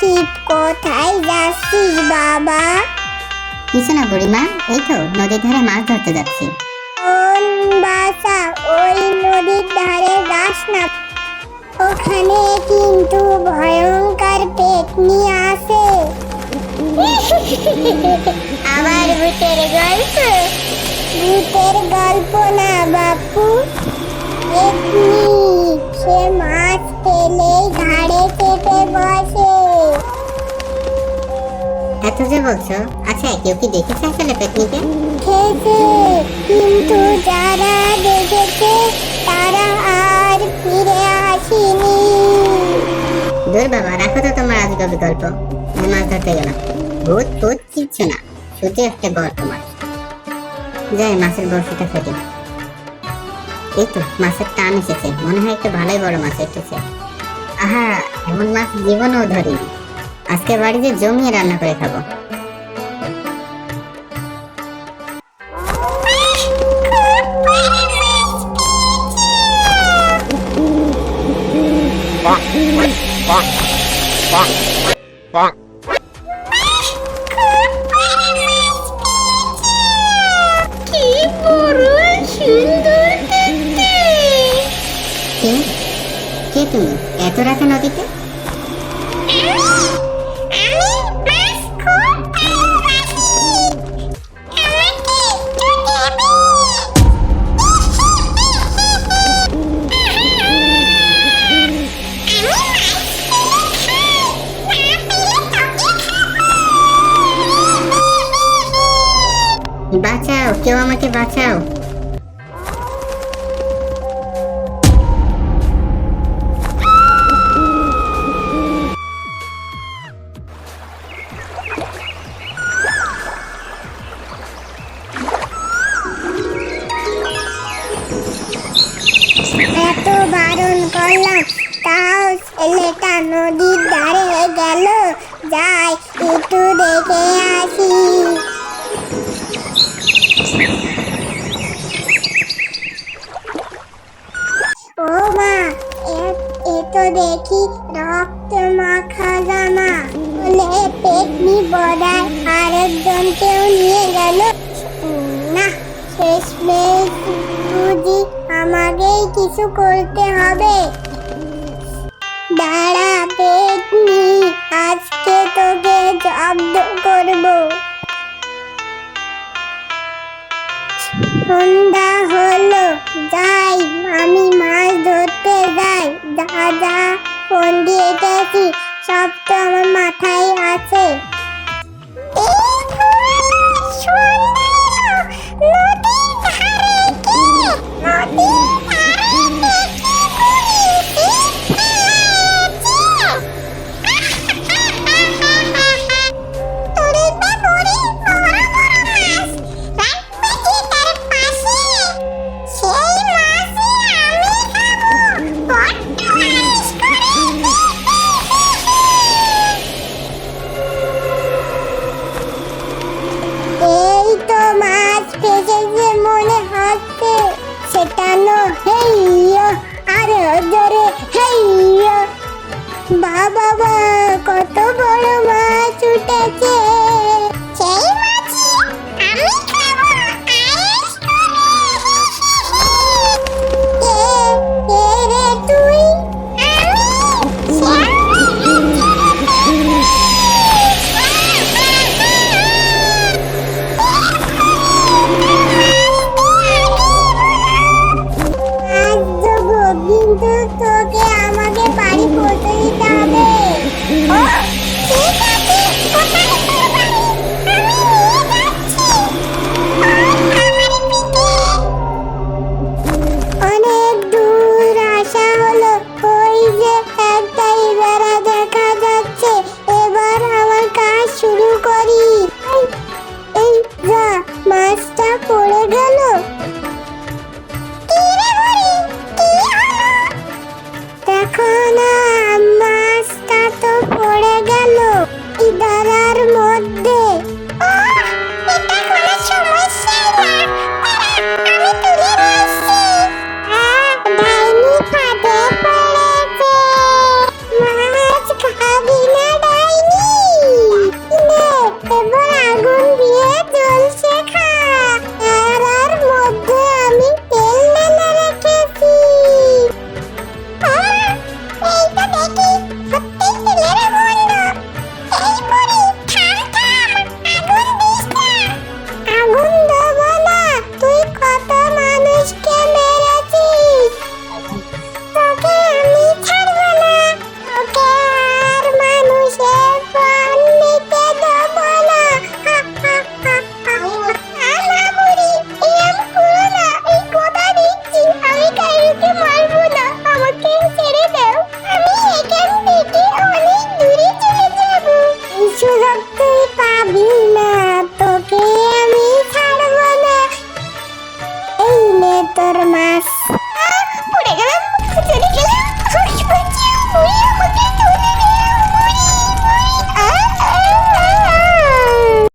করছিস বাবা। কিছু না বুড়িমা? এই তো নদীর ধারে মাছ ধরতে যাচ্ছি। কোন বাসা ওই নদীর ধারে যাস না। ওখানে কিন্তু ভয়ঙ্কর পেতনি আছে। আবার ভূতের গল্প? ভূতের গল্প না বাপু। পেতনি সে মাছ পেলেই ঘাড়ে চেপে বসে। এত যে বলছো? আচ্ছা কেউ কি দেখেছে আসলে পেতনিকে খেয়েছে কিন্তু যারা দেখেছে তারা আর ফিরে আসেনি। দূর বাবা রাখো তো তোমার আজগবি গল্প আমি মাছ ধরতে গেলাম। ভূত ভূত কিচ্ছু না। শুধু একটা গল্প মাছ যাই মাছের বড়শিটা ফেটে এই তো মাছের টান এসেছে। মনে হয় একটু ভালোই বড় মাছ এসেছে। আহা এমন মাছ জীবনেও ধরিনি। আজকে বাড়িতে জমিয়ে রান্না করে খাব। কি তুমি? এত রাতে নদীতে? কেউ আমাকে বাঁচাও। বারণ নদীর ধারে গেল। যাই একটু দেখে আসি। ও মা এ- তো দেখি রক্ত মাখা জামা। বলে পেটনি বড়ায় আরেকজনকেও নিয়ে গেল। না শেষমেশ বুঝি আমাকেই কিছু করতে হবে। দাঁড়া পেটনি আজকে তোকে জব্দ করব। যা যা ফোন দিয়ে গেছি সব তো আমার মাথায়